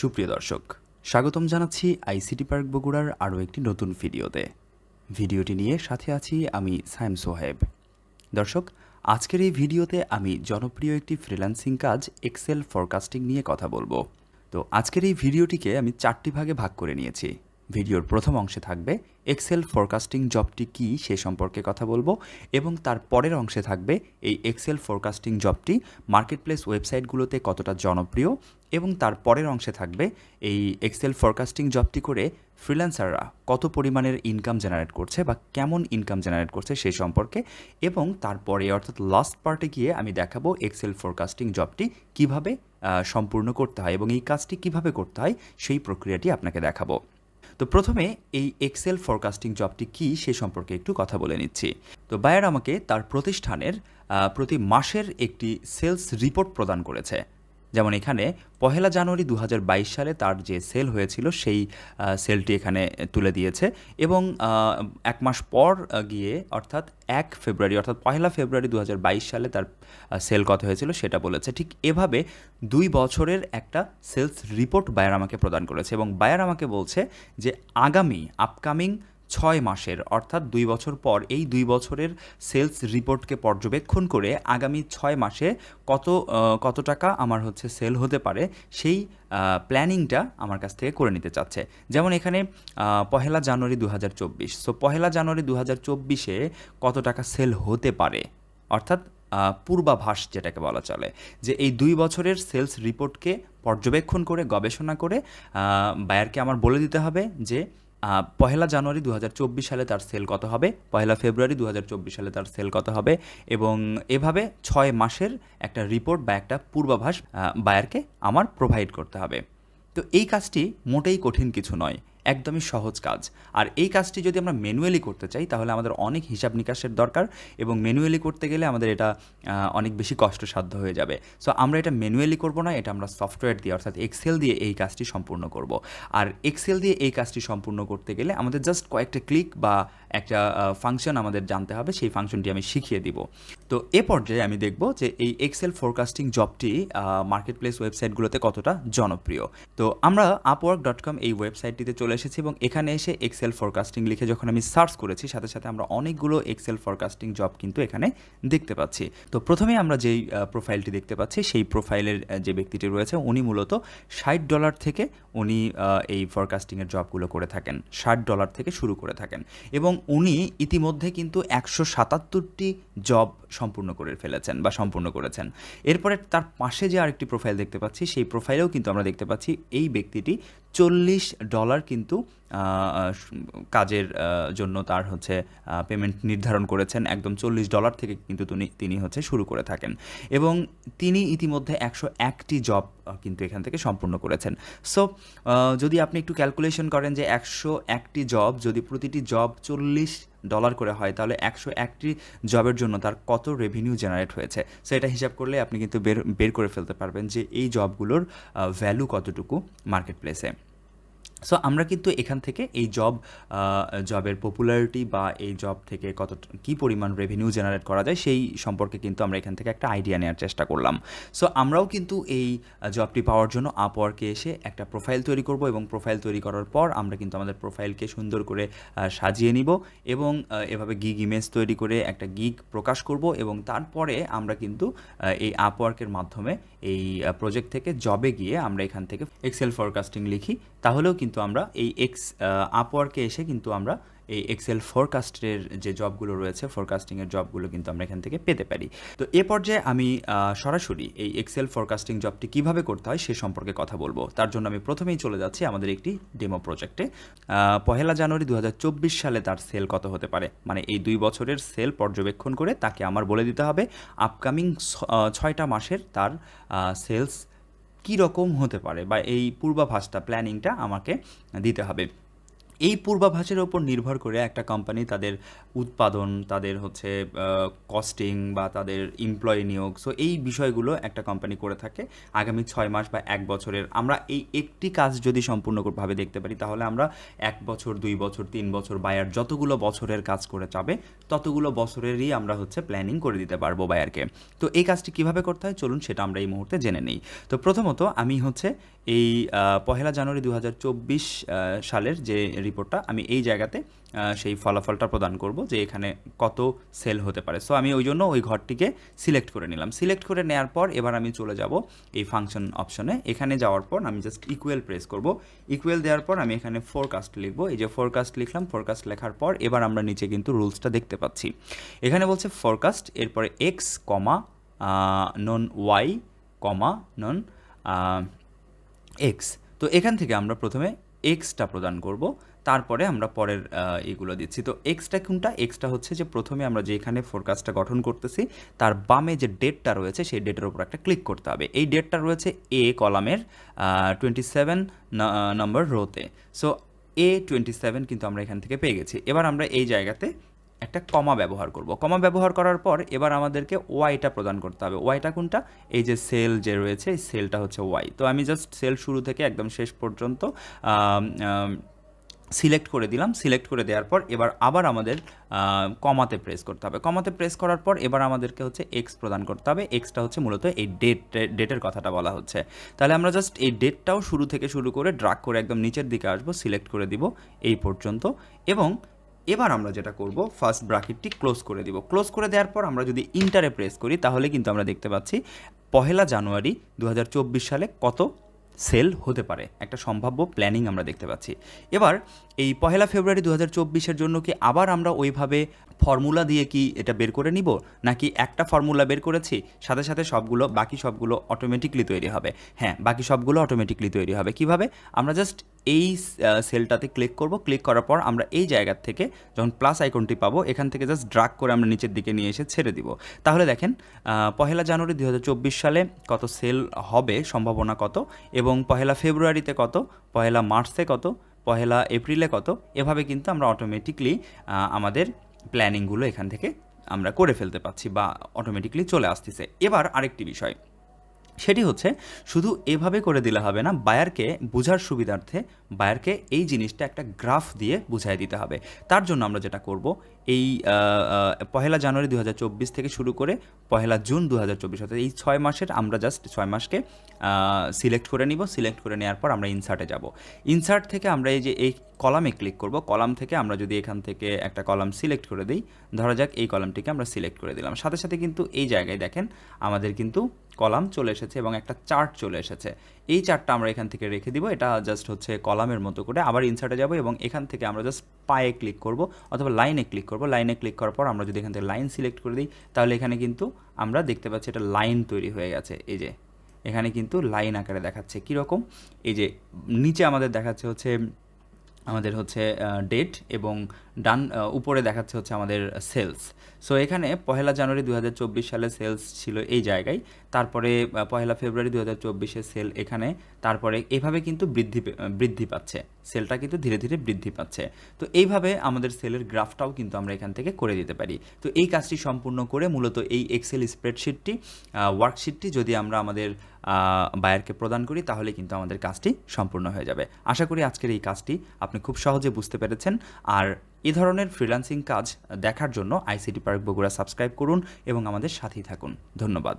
সুপ্রিয় দর্শক, স্বাগতম জানাচ্ছি আইসিটি পার্ক বগুড়ার আরও একটি নতুন ভিডিওতে। ভিডিওটি নিয়ে সাথে আছি আমি সাইম সোহেব দর্শক, আজকের এই ভিডিওতে আমি জনপ্রিয় একটি ফ্রিল্যান্সিং কাজ এক্সেল ফরকাস্টিং নিয়ে কথা বলব। তো আজকের এই ভিডিওটিকে আমি চারটি ভাগে ভাগ করে নিয়েছি। ভিডিওর প্রথম অংশে থাকবে এক্সেল ফরকাস্টিং জবটি কী সে সম্পর্কে কথা বলব এবং তার পরের অংশে থাকবে এই এক্সেল ফরকাস্টিং জবটি মার্কেটপ্লেস ওয়েবসাইটগুলোতে কতটা জনপ্রিয় এবং তার পরের অংশে থাকবে এই এক্সেল ফরকাস্টিং জবটি করে ফ্রিল্যান্সাররা কত পরিমাণের ইনকাম জেনারেট করছে বা কেমন ইনকাম জেনারেট করছে সেই সম্পর্কে এবং তারপরে অর্থাৎ লাস্ট পার্টে গিয়ে আমি দেখাবো এক্সেল ফরকাস্টিং জবটি কীভাবে সম্পূর্ণ করতে হয় এবং এই কাজটি কীভাবে করতে হয় সেই প্রক্রিয়াটি আপনাকে দেখাবো। তো প্রথমে এই এক্সেল ফরকাস্টিং জবটি কি সে সম্পর্কে একটু কথা বলে নিচ্ছি। তো বায়ার আমাকে তার প্রতিষ্ঠানের প্রতি মাসের একটি সেলস রিপোর্ট প্রদান করেছে। যেমন এখানে পহেলা জানুয়ারি দু হাজার বাইশ সালে তার যে সেল হয়েছিল, সেই সেলটি এখানে তুলে দিয়েছে এবং এক মাস পর গিয়ে অর্থাৎ এক ফেব্রুয়ারি, অর্থাৎ পহেলা ফেব্রুয়ারি দু হাজার বাইশ সালে তার সেল কত হয়েছিল সেটা বলেছে। ঠিক এভাবে দুই বছরের একটা সেলস রিপোর্ট বায়ার আমাকে প্রদান করেছে এবং বায়ার আমাকে বলছে যে আগামী, আপকামিং ছয় মাসের, অর্থাৎ দুই বছর পর এই দুই বছরের সেলস রিপোর্টকে পর্যবেক্ষণ করে আগামী ছয় মাসে কত কত টাকা আমার হচ্ছে সেল হতে পারে সেই প্ল্যানিংটা আমার কাছ থেকে করে নিতে চাচ্ছে। যেমন এখানে পহেলা জানুয়ারি দু হাজার চব্বিশ। সো পহেলা জানুয়ারি দু হাজার চব্বিশে কত টাকা সেল হতে পারে? অর্থাৎ পূর্বাভাস যেটাকে বলা চলে, যে এই দুই বছরের সেলস রিপোর্টকে পর্যবেক্ষণ করে, গবেষণা করে বায়ারকে আমার বলে দিতে হবে যে পহেলা জানুয়ারি দু হাজার চব্বিশ সালে তার সেল কত হবে? পহেলা ফেব্রুয়ারি দু হাজার চব্বিশ সালে তার সেল কত হবে? এবং এভাবে ছয় মাসের একটা রিপোর্ট বা একটা পূর্বাভাস বায়ারকে আমার প্রোভাইড করতে হবে। তো এই কাজটি মোটেই কঠিন কিছু নয়। একদমই সহজ কাজ। আর এই কাজটি যদি আমরা ম্যানুয়ালি করতে চাই, তাহলে আমাদের অনেক হিসাব নিকাশের দরকার এবং ম্যানুয়ালি করতে গেলে আমাদের এটা অনেক বেশি কষ্টসাধ্য হয়ে যাবে। সো আমরা এটা ম্যানুয়ালি করব না, এটা আমরা সফটওয়্যার দিয়ে, অর্থাৎ এক্সেল দিয়ে এই কাজটি সম্পূর্ণ করব। আর এক্সেল দিয়ে এই কাজটি সম্পূর্ণ করতে গেলে আমাদের জাস্ট কয়েকটা ক্লিক বা একটা ফাংশন আমাদের জানতে হবে, সেই ফাংশনটি আমি শিখিয়ে দিব। তো এ পর্যায়ে আমি দেখব যে এই এক্সেল ফোরকাস্টিং জবটি মার্কেট প্লেস ওয়েবসাইটগুলোতে কতটা জনপ্রিয়। তো আমরা আপওয়ার্ক ডট কম এই ওয়েবসাইটটিতে চলে এসেছি এবং এখানে এসে এক্সেল ফোরকাস্টিং লিখে যখন আমি সার্চ করেছি, সাথে সাথে আমরা অনেকগুলো এক্সেল ফোরকাস্টিং জব কিন্তু এখানে দেখতে পাচ্ছি। তো প্রথমে আমরা যেই প্রোফাইলটি দেখতে পাচ্ছি, সেই প্রোফাইলের যে ব্যক্তিটি রয়েছে, উনি মূলত ষাট ডলার থেকে উনি এই ফরকাস্টিংয়ের জবগুলো করে থাকেন। ষাট ডলার থেকে শুরু করে থাকেন। এবং উনি ইতিমধ্যে কিন্তু একশো সাতাত্তরটি জব সম্পূর্ণ করে ফেলেছেন বা সম্পূর্ণ করেছেন। এরপরে তার পাশে যে আরেকটি প্রোফাইল দেখতে পাচ্ছি, সেই প্রোফাইলেও কিন্তু আমরা দেখতে পাচ্ছি, এই ব্যক্তিটি চল্লিশ ডলার কিন্তু আহ, কাজের জন্য তার হচ্ছে পেমেন্ট নির্ধারণ করেছেন। একদম চল্লিশ ডলার থেকে কিন্তু তিনি তিনি হচ্ছে শুরু করে থাকেন। এবং তিনি ইতিমধ্যে একশো একটি জব কিন্তু এখান থেকে সম্পূর্ণ করেছেন। সো যদি আপনি একটু ক্যালকুলেশন করেন যে একশো একটি জব যদি প্রতিটি জব চল্লিশ ডলার করে হয় তাহলে একশো একটি জবের জন্য তার কত রেভিনিউ জেনারেট হয়েছে? সো এটা হিসাব করলে আপনি কিন্তু বের বের করে ফেলতে পারবেন যে এই জবগুলোর ভ্যালু কতটুকু মার্কেট প্লেসে সো আমরা কিন্তু এখান থেকে এই জব জবের পপুলারিটি বা এই জব থেকে কত, কী পরিমাণ রেভিনিউ জেনারেট করা যায় সেই সম্পর্কে কিন্তু আমরা এখান থেকে একটা আইডিয়া নেওয়ার চেষ্টা করলাম। সো আমরাও কিন্তু এই জবটি পাওয়ার জন্য আপওয়ার্কে এসে একটা প্রোফাইল তৈরি করব এবং প্রোফাইল তৈরি করার পর আমরা কিন্তু আমাদের প্রোফাইলকে সুন্দর করে সাজিয়ে নিব এবং এভাবে গিগ ইমেজ তৈরি করে একটা গিগ প্রকাশ করব এবং তারপরে আমরা কিন্তু এই আপওয়ার্কের মাধ্যমে এই প্রজেক্ট থেকে জবে গিয়ে আমরা এখান থেকে এক্সেল ফরকাস্টিং লিখি। তাহলেও কিন্তু আমরা এই এক্স আপওয়ার্কে এসে কিন্তু আমরা এই এক্সেল ফোরকাস্টের যে জবগুলো রয়েছে ফোরকাস্টিংয়ের জবগুলো কিন্তু আমরা এখান থেকে পেতে পারি। তো এ পর্যায়ে আমি সরাসরি এই এক্সেল ফোরকাস্টিং জবটি কীভাবে করতে হয় সে সম্পর্কে কথা বলব। তার জন্য আমি প্রথমেই চলে যাচ্ছি আমাদের একটি ডেমো প্রজেক্টে পহেলা জানুয়ারি দু হাজার চব্বিশ সালে তার সেল কত হতে পারে? মানে এই দুই বছরের সেল পর্যবেক্ষণ করে তাকে আমার বলে দিতে হবে আপকামিং ছয়টা মাসের তার সেলস কী রকম হতে পারে বা এই পূর্বাভাসটা প্ল্যানিংটা আমাকে দিতে হবে। এই পূর্বাভাসের ওপর নির্ভর করে একটা কোম্পানি তাদের উৎপাদন, তাদের হচ্ছে কস্টিং বা তাদের এমপ্লয়ি নিয়োগ। সো এই বিষয়গুলো একটা কোম্পানি করে থাকে আগামী ছয় মাস বা এক বছরের। আমরা এই একটি কাজ যদি সম্পূর্ণভাবে দেখতে পারি, তাহলে আমরা এক বছর, দুই বছর, তিন বছর বায়ার যতগুলো বছরের কাজ করে যাবে, ততগুলো বছরেরই আমরা হচ্ছে প্ল্যানিং করে দিতে পারব বায়ারকে তো, এই কাজটি কীভাবে করতে হয়? চলুন সেটা আমরা এই মুহূর্তে জেনে নিই। তো, প্রথমত আমি হচ্ছে এই পহেলা জানুয়ারি দু হাজার চব্বিশ সালের যে রিপোর্টটা আমি এই জায়গাতে সেই ফলাফলটা প্রদান করব যে এখানে কত সেল হতে পারে। সো আমি ওই জন্য ওই ঘরটিকে সিলেক্ট করে নিলাম। সিলেক্ট করে নেওয়ার পর এবার আমি চলে যাব এই ফাংশন অপশনে এখানে যাওয়ার পর আমি জাস্ট ইকুয়াল প্রেস করব। ইকুয়েল দেওয়ার পর আমি এখানে ফোরকাস্ট লিখব। এই যে ফোরকাস্ট লিখলাম ফোরকাস্ট লেখার পর এবার আমরা নিচে কিন্তু রুলসটা দেখতে পাচ্ছি। এখানে বলছে ফোরকাস্ট এরপরে x comma known y comma known x তো এখান থেকে আমরা প্রথমে এক্সটা প্রদান করব। তারপরে আমরা পরের এগুলো দিচ্ছি। তো এক্সটা কোনটা? এক্সটা হচ্ছে যে প্রথমে আমরা যে এখানে ফোরকাস্টটা গঠন করতেছি, তার বামে যে ডেটটা রয়েছে, সেই ডেটের উপর একটা ক্লিক করতে হবে। এই ডেটটা রয়েছে এ কলামের টোয়েন্টি সেভেন নম্বর রোতে সো এ টোয়েন্টি সেভেন কিন্তু আমরা এখান থেকে পেয়ে গেছি। এবার আমরা এই জায়গাতে একটা কমা ব্যবহার করব। কমা ব্যবহার করার পর এবার আমাদেরকে ওয়াইটা প্রদান করতে হবে। ওয়াইটা কোনটা? এই যে সেল যে রয়েছে, এই সেলটা হচ্ছে ওয়াই তো আমি জাস্ট সেল শুরু থেকে একদম শেষ পর্যন্ত সিলেক্ট করে দিলাম সিলেক্ট করে দেওয়ার পর এবার আবার আমাদের কমাতে প্রেস করতে হবে। কমাতে প্রেস করার পর এবার আমাদেরকে হচ্ছে এক্স প্রদান করতে হবে। এক্সটা হচ্ছে মূলত এই ডেট ডেটের কথাটা বলা হচ্ছে। তাহলে আমরা জাস্ট এই ডেটটাও শুরু থেকে শুরু করে ড্রাগ করে একদম নিচের দিকে আসব সিলেক্ট করে দিব এই পর্যন্ত। এবং এবার আমরা যেটা করব ফার্স্ট ব্রাকেটটি ক্লোজ করে দিব। ক্লোজ করে দেওয়ার পর আমরা যদি ইন্টারে প্রেস করি, তাহলে কিন্তু আমরা দেখতে পাচ্ছি পহেলা জানুয়ারি দু হাজার চব্বিশ সালে কত? সেল হতে পারে, একটা সম্ভাব্য প্ল্যানিং আমরা দেখতে পাচ্ছি। এবার এই পহেলা ফেব্রুয়ারি দু হাজার জন্য কি আবার আমরা ওইভাবে ফর্মুলা দিয়ে কি এটা বের করে নিব, নাকি একটা ফর্মুলা বের করেছি, সাথে সাথে সবগুলো, বাকি সবগুলো অটোমেটিকলি তৈরি হবে? হ্যাঁ বাকি সবগুলো অটোমেটিকলি তৈরি হবে। কীভাবে? আমরা জাস্ট এই সেলটাতে ক্লিক করব। ক্লিক করার পর আমরা এই জায়গার থেকে যখন প্লাস আইকনটি পাবো, এখান থেকে জাস্ট ড্রাগ করে আমরা নিচের দিকে নিয়ে এসে ছেড়ে দিব। তাহলে দেখেন পহেলা জানুয়ারি দু হাজার চব্বিশ সালে কত সেল হবে, সম্ভাবনা কত, এবং পহেলা ফেব্রুয়ারিতে কত, পহেলা মার্চে কত, পহেলা এপ্রিলে কত, এভাবে কিন্তু আমরা অটোমেটিকলি আমাদের প্ল্যানিংগুলো এখান থেকে আমরা করে ফেলতে পারছি বা অটোমেটিকলি চলে আসতেছে। এবার আরেকটি বিষয়। সেটি হচ্ছে শুধু এভাবে করে দিলে হবে না, বায়ারকে বোঝার সুবিধার্থে বায়ারকে এই জিনিসটা একটা গ্রাফ দিয়ে বুঝাই দিতে হবে। তার জন্য আমরা যেটা করব, এই পহেলা জানুয়ারি দু হাজার চব্বিশ থেকে শুরু করে পহেলা জুন দু হাজার এই ছয় মাসের আমরা জাস্ট ছয় মাসকে সিলেক্ট করে নিব। সিলেক্ট করে নেওয়ার পর আমরা ইনসার্টে যাব। ইনসার্ট থেকে আমরা এই যে এই কলামে ক্লিক করব কলাম থেকে আমরা যদি এখান থেকে একটা কলাম সিলেক্ট করে দিই, ধরা যাক এই কলামটিকে আমরা সিলেক্ট করে দিলাম। সাথে সাথে কিন্তু এই জায়গায় দেখেন, আমাদের কিন্তু কলাম চলে এসেছে এবং একটা চার্ট চলে এসেছে। এই চার্টটা আমরা এখান থেকে রেখে দিব। এটা জাস্ট হচ্ছে কলামের মতো করে আবার ইনসার্টে যাব এবং এখান থেকে আমরা জাস্ট পায়ে ক্লিক করব অথবা লাইনে ক্লিক করব। লাইনে ক্লিক করার পর আমরা যদি এখান থেকে লাইন সিলেক্ট করে দিই, তাহলে এখানে কিন্তু আমরা দেখতে পাচ্ছি এটা লাইন তৈরি হয়ে গেছে। এই যে, এখানে কিন্তু লাইন আকারে দেখাচ্ছে কীরকম? এই যে, নিচে আমাদের দেখাচ্ছে হচ্ছে আমাদের হচ্ছে ডেট এবং ডান উপরে দেখাচ্ছে হচ্ছে আমাদের সেলস সো এখানে পহেলা জানুয়ারি দু হাজার চব্বিশ সালে সেলস ছিল এই জায়গায়। তারপরে পহেলা ফেব্রুয়ারি দু হাজার সেল এখানে। তারপরে এভাবে কিন্তু বৃদ্ধি বৃদ্ধি পাচ্ছে। সেলটা কিন্তু ধীরে ধীরে বৃদ্ধি পাচ্ছে। তো এইভাবে আমাদের সেলের গ্রাফটাও কিন্তু আমরা এখান থেকে করে দিতে পারি। তো এই কাজটি সম্পূর্ণ করে মূলত এই এক্সেল স্প্রেডশিটটি ওয়ার্কশিটটি যদি আমরা আমাদের বায়ারকে প্রদান করি, তাহলে কিন্তু আমাদের কাজটি সম্পূর্ণ হয়ে যাবে। আশা করি আজকের এই কাজটি আপনি খুব সহজে বুঝতে পেরেছেন। আর এ ধরনের ফ্রিল্যান্সিং কাজ দেখার জন্য আইসিটি পার্ক বগুড়া সাবস্ক্রাইব করুন এবং আমাদের সাথেই থাকুন। ধন্যবাদ।